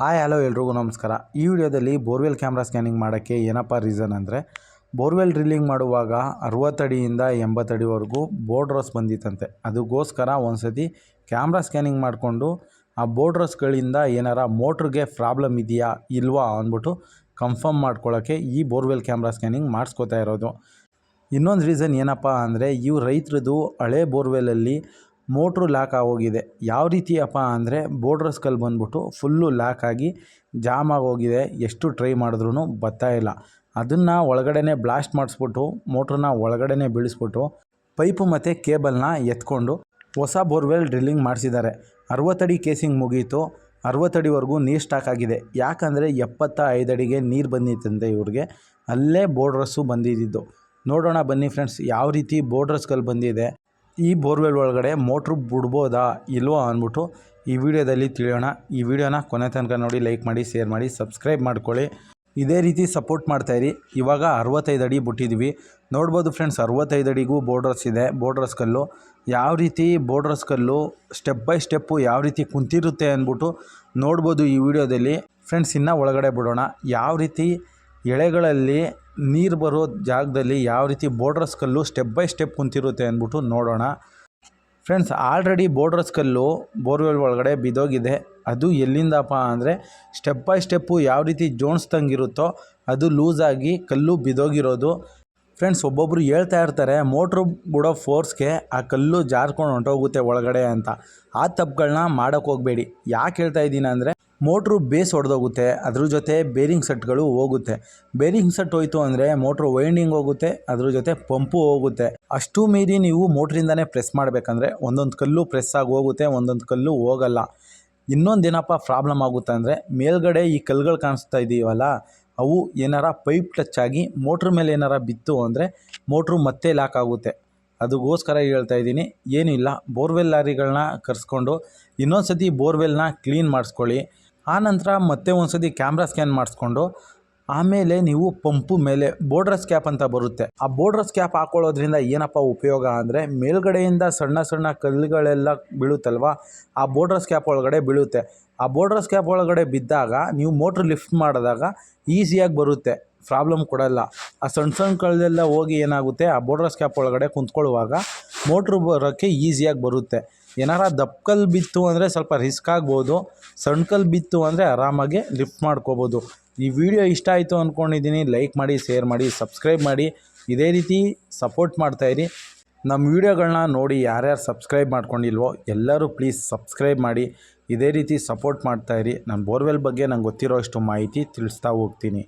Hi, hello ಎಲ್ರಿಗೂ ನಮಸ್ಕಾರ. ಈ ವಿಡಿಯೋದಲ್ಲಿ ಬೋರ್ವೆಲ್ ಕ್ಯಾಮ್ರಾ ಸ್ಕ್ಯಾನಿಂಗ್ ಮಾಡೋಕ್ಕೆ ಏನಪ್ಪ ರೀಸನ್ ಅಂದರೆ, ಬೋರ್ವೆಲ್ ಡ್ರಿಲ್ಲಿಂಗ್ ಮಾಡುವಾಗ ಅರವತ್ತಡಿಯಿಂದ ಎಂಬತ್ತಡಿವರೆಗೂ ಬೋರ್ಡ್ ರಸ್ ಬಂದಿತ್ತಂತೆ. ಅದಕ್ಕೋಸ್ಕರ ಒಂದು ಸತಿ ಕ್ಯಾಮ್ರಾ ಸ್ಕ್ಯಾನಿಂಗ್ ಮಾಡಿಕೊಂಡು ಆ ಬೋರ್ಡ್ ರಸ್ಗಳಿಂದ ಏನಾರ ಮೋಟ್ರಿಗೆ ಪ್ರಾಬ್ಲಮ್ ಇದೆಯಾ, ಇಲ್ವಾ ಅಂದ್ಬಿಟ್ಟು ಕನ್ಫರ್ಮ್ ಮಾಡ್ಕೊಳ್ಳೋಕ್ಕೆ ಈ ಬೋರ್ವೆಲ್ ಕ್ಯಾಮ್ರಾ ಸ್ಕ್ಯಾನಿಂಗ್ ಮಾಡಿಸ್ಕೋತಾ ಇರೋದು. ಇನ್ನೊಂದು ರೀಸನ್ ಏನಪ್ಪ ಅಂದರೆ ಇವು ರೈತರದು ಹಳೆ ಬೋರ್ವೆಲಲ್ಲಿ ಮೋಟ್ರು ಲಾಕ್ ಆಗೋಗಿದೆ. ಯಾವ ರೀತಿಯಪ್ಪ ಅಂದರೆ ಬೋರ್ಡ್ರಸ್ಕಲ್ಲಿ ಬಂದ್ಬಿಟ್ಟು ಫುಲ್ಲು ಲಾಕ್ ಆಗಿ ಜಾಮ್ ಆಗೋಗಿದೆ. ಎಷ್ಟು ಟ್ರೈ ಮಾಡಿದ್ರೂ ಬರ್ತಾ ಇಲ್ಲ. ಅದನ್ನು ಒಳಗಡೆನೆ ಬ್ಲಾಸ್ಟ್ ಮಾಡಿಸ್ಬಿಟ್ಟು, ಮೋಟ್ರನ್ನ ಒಳಗಡೆನೆ ಬೀಳಿಸ್ಬಿಟ್ಟು, ಪೈಪು ಮತ್ತು ಕೇಬಲ್ನ ಎತ್ಕೊಂಡು ಹೊಸ ಬೋರ್ವೆಲ್ ಡ್ರಿಲ್ಲಿಂಗ್ ಮಾಡಿಸಿದ್ದಾರೆ. ಅರವತ್ತಡಿ ಕೇಸಿಂಗ್ ಮುಗೀತು. ಅರವತ್ತಡಿವರೆಗೂ ನೀರು ಸ್ಟಾಕ್ ಆಗಿದೆ. ಯಾಕಂದರೆ ಎಪ್ಪತ್ತ ಐದಡಿಗೆ ನೀರು ಬಂದಿತ್ತಂತೆ ಇವ್ರಿಗೆ. ಅಲ್ಲೇ ಬೋರ್ಡ್ರಸ್ಸು ಬಂದಿದ್ದು. ನೋಡೋಣ ಬನ್ನಿ ಫ್ರೆಂಡ್ಸ್, ಯಾವ ರೀತಿ ಬೋರ್ಡ್ರಸ್ಗಳು ಬಂದಿದೆ. ಈ ಬೋರ್ವೆಲ್ ಒಳಗಡೆ ಮೋಟ್ರು ಬಿಡ್ಬೋದಾ ಇಲ್ವೋ ಅಂದ್ಬಿಟ್ಟು ಈ ವಿಡಿಯೋದಲ್ಲಿ ತಿಳಿಯೋಣ. ಈ ವಿಡಿಯೋನ ಕೊನೆ ತನಕ ನೋಡಿ, ಲೈಕ್ ಮಾಡಿ, ಶೇರ್ ಮಾಡಿ, ಸಬ್ಸ್ಕ್ರೈಬ್ ಮಾಡ್ಕೊಳ್ಳಿ. ಇದೇ ರೀತಿ ಸಪೋರ್ಟ್ ಮಾಡ್ತಾಯಿರಿ ಇವಾಗ ಅರವತ್ತೈದು ಅಡಿ ಬಿಟ್ಟಿದ್ವಿ ನೋಡ್ಬೋದು ಫ್ರೆಂಡ್ಸ್, ಅರವತ್ತೈದು ಅಡಿಗೂ ಬೋರ್ಡ್ರಸ್ ಇದೆ ಬೋರ್ಡ್ರಸ್ ಕಲ್ಲು. ಯಾವ ರೀತಿ ಬೋರ್ಡ್ರಸ್ ಕಲ್ಲು ಸ್ಟೆಪ್ ಬೈ ಸ್ಟೆಪ್ಪು ಯಾವ ರೀತಿ ಕುಂತಿರುತ್ತೆ ಅಂದ್ಬಿಟ್ಟು ನೋಡ್ಬೋದು ಈ ವಿಡಿಯೋದಲ್ಲಿ. ಫ್ರೆಂಡ್ಸ್, ಇನ್ನೂ ಒಳಗಡೆ ಬಿಡೋಣ. ಯಾವ ರೀತಿ ಎಳೆಗಳಲ್ಲಿ ನೀರು ಬರೋ ಜಾಗದಲ್ಲಿ ಯಾವ ರೀತಿ ಬೋರ್ಡ್ರಸ್ ಕಲ್ಲು ಸ್ಟೆಪ್ ಬೈ ಸ್ಟೆಪ್ ಕುಂತಿರುತ್ತೆ ಅಂದ್ಬಿಟ್ಟು ನೋಡೋಣ. ಫ್ರೆಂಡ್ಸ್ ಆಲ್ರೆಡಿ ಬೋರ್ಡ್ರಸ್ ಕಲ್ಲು ಬೋರ್ವೆಲ್ ಒಳಗಡೆ ಬಿದ್ದೋಗಿದೆ. ಅದು ಎಲ್ಲಿಂದಪ್ಪ ಅಂದರೆ ಸ್ಟೆಪ್ ಬೈ ಸ್ಟೆಪ್ಪು ಯಾವ ರೀತಿ ಜೋಣಿಸ್ದಂಗಿರುತ್ತೋ ಅದು ಲೂಸಾಗಿ ಕಲ್ಲು ಬಿದ್ದೋಗಿರೋದು. ಫ್ರೆಂಡ್ಸ್ ಒಬ್ಬೊಬ್ಬರು ಹೇಳ್ತಾ ಇರ್ತಾರೆ, ಮೋಟ್ರು ಬಿಡೋ ಫೋರ್ಸ್ಗೆ ಆ ಕಲ್ಲು ಜಾರ್ಕೊಂಡು ಹೊಂಟೋಗುತ್ತೆ ಒಳಗಡೆ ಅಂತ. ಆ ತಪ್ಪುಗಳನ್ನ ಮಾಡೋಕ್ಕೆ ಹೋಗಬೇಡಿ. ಯಾಕೆ ಹೇಳ್ತಾ ಇದ್ದೀನಿ ಅಂದರೆ ಮೋಟ್ರು ಬೇಸ್ ಹೊಡೆದೋಗುತ್ತೆ ಅದ್ರ ಜೊತೆ ಬೇರಿಂಗ್ ಸೆಟ್ಗಳು ಹೋಗುತ್ತೆ. ಬೇರಿಂಗ್ ಸೆಟ್ ಹೋಯಿತು ಅಂದರೆ ಮೋಟ್ರು ವೈಂಡಿಂಗ್ ಹೋಗುತ್ತೆ, ಅದ್ರ ಜೊತೆ ಪಂಪು ಹೋಗುತ್ತೆ. ಅಷ್ಟು ಮೀರಿ ನೀವು ಮೋಟ್ರಿಂದನೇ ಪ್ರೆಸ್ ಮಾಡಬೇಕಂದ್ರೆ ಒಂದೊಂದು ಕಲ್ಲು ಪ್ರೆಸ್ ಆಗಿ ಹೋಗುತ್ತೆ, ಒಂದೊಂದು ಕಲ್ಲು ಹೋಗಲ್ಲ. ಇನ್ನೊಂದು ಏನಪ್ಪ ಪ್ರಾಬ್ಲಮ್ ಆಗುತ್ತೆ ಅಂದರೆ ಮೇಲ್ಗಡೆ ಈ ಕಲ್ಲುಗಳು ಕಾಣಿಸ್ತಾ ಇದೀವಲ್ಲ, ಅವು ಏನಾರ ಪೈಪ್ ಟಚ್ ಆಗಿ ಮೋಟ್ರ್ ಮೇಲೆ ಏನಾರ ಬಿತ್ತು ಅಂದರೆ ಮೋಟ್ರು ಮತ್ತೆ ಲಾಕ್ ಆಗುತ್ತೆ. ಅದಕ್ಕೋಸ್ಕರ ಹೇಳ್ತಾ ಇದ್ದೀನಿ ಏನಿಲ್ಲ ಬೋರ್ವೆಲ್ ಲಾರಿಗಳನ್ನ ಕರೆಸ್ಕೊಂಡು ಇನ್ನೊಂದು ಸತಿ ಬೋರ್ವೆಲ್ನ ಕ್ಲೀನ್ ಮಾಡಿಸ್ಕೊಳ್ಳಿ. ಆನಂತರ ಮತ್ತೆ ಒಂದು ಸತಿ ಕ್ಯಾಮ್ರಾ ಸ್ಕ್ಯಾನ್ ಮಾಡಿಸ್ಕೊಂಡು ಆಮೇಲೆ ನೀವು ಪಂಪು ಮೇಲೆ ಬೋರ್ಡ್ರಸ್ ಕ್ಯಾಪ್ ಅಂತ ಬರುತ್ತೆ. ಆ ಬೋರ್ಡ್ರಸ್ ಕ್ಯಾಪ್ ಹಾಕೊಳ್ಳೋದ್ರಿಂದ ಏನಪ್ಪ ಉಪಯೋಗ ಅಂದರೆ ಮೇಲ್ಗಡೆಯಿಂದ ಸಣ್ಣ ಸಣ್ಣ ಕಲ್ಲುಗಳೆಲ್ಲ ಬೀಳುತ್ತಲ್ವ? ಆ ಬೋರ್ಡ್ರಸ್ ಕ್ಯಾಪ್ ಒಳಗಡೆ ಬೀಳುತ್ತೆ. ಆ ಬೋರ್ಡ್ರಸ್ ಕ್ಯಾಪ್ ಒಳಗಡೆ ಬಿದ್ದಾಗ ನೀವು ಮೋಟ್ರ್ ಲಿಫ್ಟ್ ಮಾಡಿದಾಗ ಈಸಿಯಾಗಿ ಬರುತ್ತೆ. ಪ್ರಾಬ್ಲಮ್ ಕೊಡಲ್ಲ ಆ ಸಣ್ಣ ಸಣ್ಣ ಕಲ್ಲೆಲ್ಲ ಹೋಗಿ ಏನಾಗುತ್ತೆ? ಆ ಬೋರ್ಡ್ರಸ್ ಕ್ಯಾಪ್ ಒಳಗಡೆ ಕುಂತ್ಕೊಳ್ಳುವಾಗ ಮೋಟ್ರ್ ಬರೋಕ್ಕೆ ಈಸಿಯಾಗಿ ಬರುತ್ತೆ. ಏನಾರ ದಪ್ಪಕಲ್ ಬಿತ್ತು ಅಂದರೆ ಸ್ವಲ್ಪ ರಿಸ್ಕ್ ಆಗ್ಬೋದು ಸಣ್ಣ ಕಲ್ಲು ಬಿತ್ತು ಅಂದರೆ ಆರಾಮಾಗಿ ಲಿಫ್ಟ್ ಮಾಡ್ಕೋಬೋದು. ಈ ವಿಡಿಯೋ ಇಷ್ಟ ಆಯಿತು ಅಂದ್ಕೊಂಡಿದ್ದೀನಿ ಲೈಕ್ ಮಾಡಿ ಶೇರ್ ಮಾಡಿ ಸಬ್ಸ್ಕ್ರೈಬ್ ಮಾಡಿ. ಇದೇ ರೀತಿ ಸಪೋರ್ಟ್ ಮಾಡ್ತಾಯಿರಿ ನಮ್ಮ ವೀಡಿಯೋಗಳನ್ನ ನೋಡಿ ಯಾರ್ಯಾರು ಸಬ್ಸ್ಕ್ರೈಬ್ ಮಾಡ್ಕೊಂಡಿಲ್ವೋ ಎಲ್ಲರೂ ಪ್ಲೀಸ್ ಸಬ್ಸ್ಕ್ರೈಬ್ ಮಾಡಿ. ಇದೇ ರೀತಿ ಸಪೋರ್ಟ್ ಮಾಡ್ತಾಯಿರಿ ನಾನು ಬೋರ್ವೆಲ್ ಬಗ್ಗೆ ನಂಗೆ ಗೊತ್ತಿರೋ ಅಷ್ಟು ಮಾಹಿತಿ ತಿಳಿಸ್ತಾ ಹೋಗ್ತೀನಿ.